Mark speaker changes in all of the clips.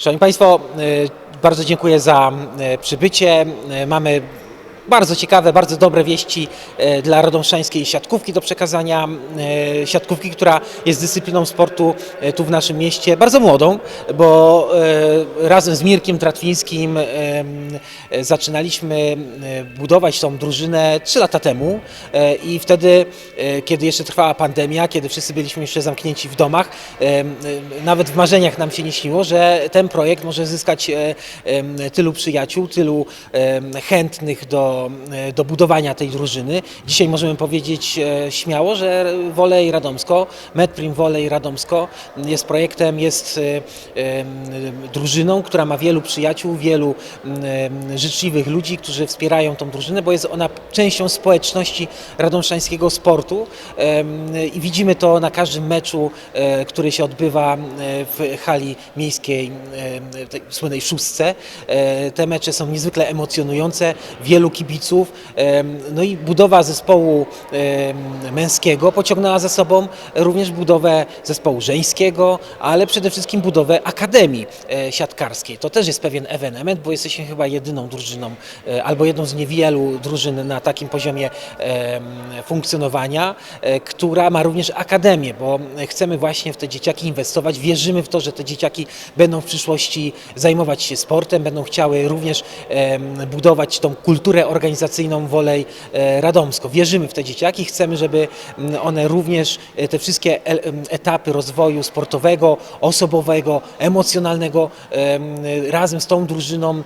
Speaker 1: Szanowni Państwo, e, bardzo dziękuję za e, przybycie. E, Mamy bardzo ciekawe, bardzo dobre wieści e, dla radomszańskiej siatkówki do przekazania. E, Siatkówki, która jest dyscypliną sportu e, tu w naszym mieście, bardzo młodą, bo razem z Mirkiem Tratwińskim zaczynaliśmy budować tą drużynę 3 lata temu i wtedy, kiedy jeszcze trwała pandemia, kiedy wszyscy byliśmy jeszcze zamknięci w domach, nawet w marzeniach nam się nie śniło, że ten projekt może zyskać tylu przyjaciół, tylu chętnych do, e, do budowania tej drużyny. Dzisiaj możemy powiedzieć e, śmiało, że Wolej Radomsko, Medprim Wolej Radomsko jest projektem, jest e, drużyną, która ma wielu przyjaciół, wielu życzliwych ludzi, którzy wspierają tą drużynę, bo jest ona częścią społeczności radomszańskiego sportu i widzimy to na każdym meczu, który się odbywa w hali miejskiej, tej słynnej szóstce. Te mecze są niezwykle emocjonujące, wielu kibiców, em, no i budowa zespołu męskiego pociągnęła za sobą również budowę zespołu żeńskiego, ale przede wszystkim budowę akademii e, siatkarskiej. To też jest pewien ewenement, bo jesteśmy chyba jedyną drużyną, e, albo jedną z niewielu drużyn na takim poziomie funkcjonowania, e, która ma również akademię, bo chcemy właśnie w te dzieciaki inwestować. Wierzymy w to, że te dzieciaki będą w przyszłości zajmować się sportem, będą chciały również budować tą kulturę organizacyjną wolej e, radomsko. Wierzymy w te dzieciaki, chcemy, żeby mm, one również e, te wszystkie etapy rozwoju sportowego, osobowego, emocjonalnego em, razem z tą drużyną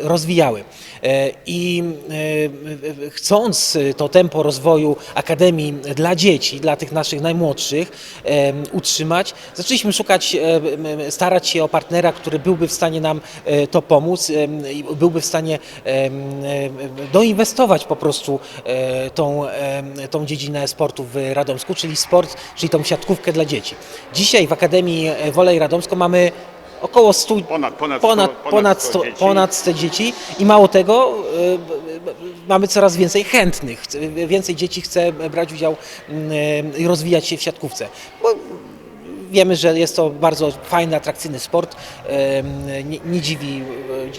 Speaker 1: rozwijały. E, I e, chcąc to tempo rozwoju Akademii dla dzieci, dla tych naszych najmłodszych utrzymać, zaczęliśmy szukać, starać się o partnera, który byłby w stanie nam e, to pomóc byłby w stanie doinwestować po prostu e, tą, em, tą dziedzinę sportu w Radomsku, czyli sport, czyli tą siatkówkę dla dzieci. Dzisiaj w Akademii Wolej Radomsko mamy około 100,
Speaker 2: Ponad- ponad
Speaker 1: ponad,
Speaker 2: 100
Speaker 1: ponad 100,
Speaker 2: dzieci.
Speaker 1: ponad 100 dzieci i mało tego, mamy coraz więcej chętnych, więcej dzieci chce brać udział mm, i rozwijać się w siatkówce. Wiemy, że jest to bardzo fajny, atrakcyjny sport. Nie, nie, dziwi,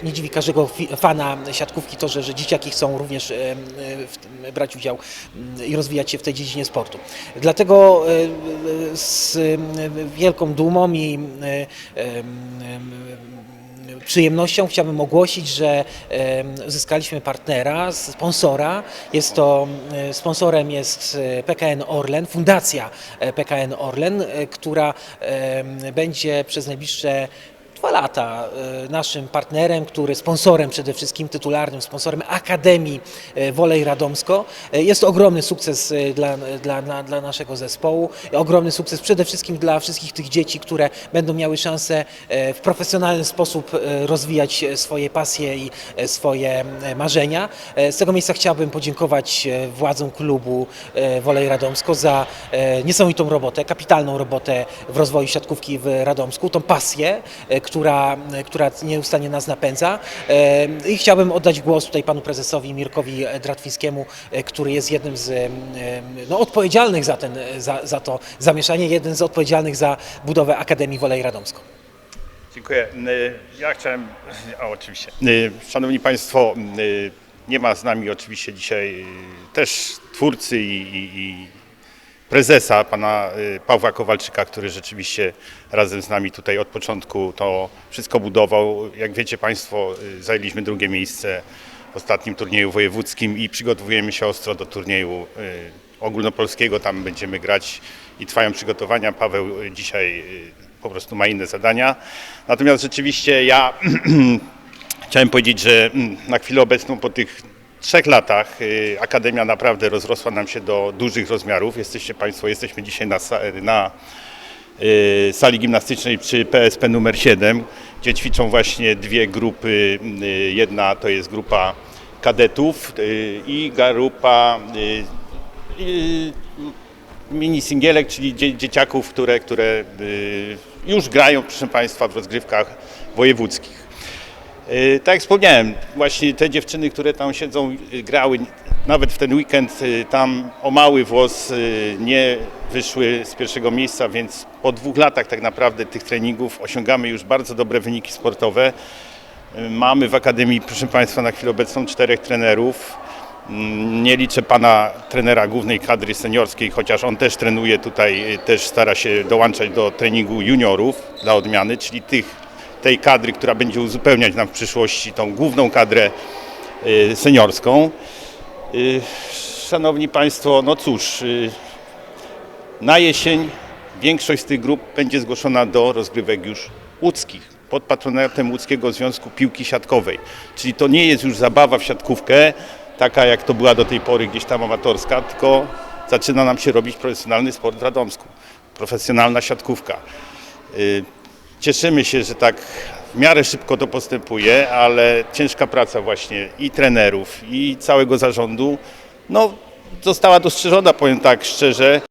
Speaker 1: nie dziwi każdego fana siatkówki to, że, że dzieciaki chcą również brać udział mm, i rozwijać się w tej dziedzinie sportu. Dlatego e, z wielką dumą i e, przyjemnością chciałbym ogłosić, że uzyskaliśmy partnera, sponsora. Jest to, e, sponsorem jest e, PKN Orlen, Fundacja e, PKN Orlen, która będzie przez najbliższe dwa lata e, naszym partnerem, który sponsorem przede wszystkim, tytularnym sponsorem Akademii e, Wolej Radomsko. E, Jest to ogromny sukces dla, dla, dla, naszego zespołu, ogromny sukces przede wszystkim dla wszystkich tych dzieci, które będą miały szansę w profesjonalny sposób rozwijać swoje pasje i swoje marzenia. Z tego miejsca chciałbym podziękować władzom klubu Wolej Radomsko za niesamowitą robotę, kapitalną robotę w rozwoju siatkówki w Radomsku, tą pasję, która, e, która nieustannie nas napędza. E, I chciałbym oddać głos tutaj panu prezesowi Mirkowi Dratwińskiemu, e, który jest jednym z em, no, odpowiedzialnych za, ten, za, za to zamieszanie, jeden z odpowiedzialnych za budowę Akademii Wolej Radomsko.
Speaker 2: Dziękuję. Ja chciałem, a oczywiście. Szanowni Państwo, nie ma z nami oczywiście dzisiaj też twórcy i, i, i prezesa, pana y, Pawła Kowalczyka, który rzeczywiście razem z nami tutaj od początku to wszystko budował. Jak wiecie Państwo, y, zajęliśmy drugie miejsce w ostatnim turnieju wojewódzkim i przygotowujemy się ostro do turnieju y, ogólnopolskiego. Tam będziemy grać i trwają przygotowania. Paweł dzisiaj po prostu ma inne zadania. Natomiast rzeczywiście ja chciałem powiedzieć, że mm, na chwilę obecną po tych trzech latach y, Akademia naprawdę rozrosła nam się do dużych rozmiarów. Jesteście Państwo, jesteśmy dzisiaj na, sa- na y, sali gimnastycznej przy PSP numer 7, gdzie ćwiczą właśnie dwie grupy. y, Jedna to jest grupa kadetów y, i grupa y, y, mini singielek, czyli dzie, dzieciaków, które, które y, już grają, proszę Państwa, w rozgrywkach wojewódzkich. Y, Tak jak wspomniałem, właśnie te dziewczyny, które tam siedzą, y, grały nawet w ten weekend, y, tam o mały włos nie wyszły z pierwszego miejsca, więc po dwóch latach tak naprawdę tych treningów osiągamy już bardzo dobre wyniki sportowe. Mamy w Akademii, proszę Państwa, na chwilę obecną czterech trenerów. Mm, Nie liczę pana trenera głównej kadry seniorskiej, chociaż on też trenuje tutaj, też stara się dołączać do treningu juniorów dla odmiany, czyli tych, tej kadry, która będzie uzupełniać nam w przyszłości tą główną kadrę y, seniorską. Y, Szanowni Państwo, no cóż, y, na jesień większość z tych grup będzie zgłoszona do rozgrywek już łódzkich pod patronatem Łódzkiego Związku Piłki Siatkowej. Czyli to nie jest już zabawa w siatkówkę, taka jak to była do tej pory gdzieś tam amatorska, tylko zaczyna nam się robić profesjonalny sport w Radomsku. Profesjonalna siatkówka. Cieszymy się, że tak w miarę szybko to postępuje, ale ciężka praca właśnie i trenerów, i całego zarządu, no została dostrzeżona, powiem tak szczerze,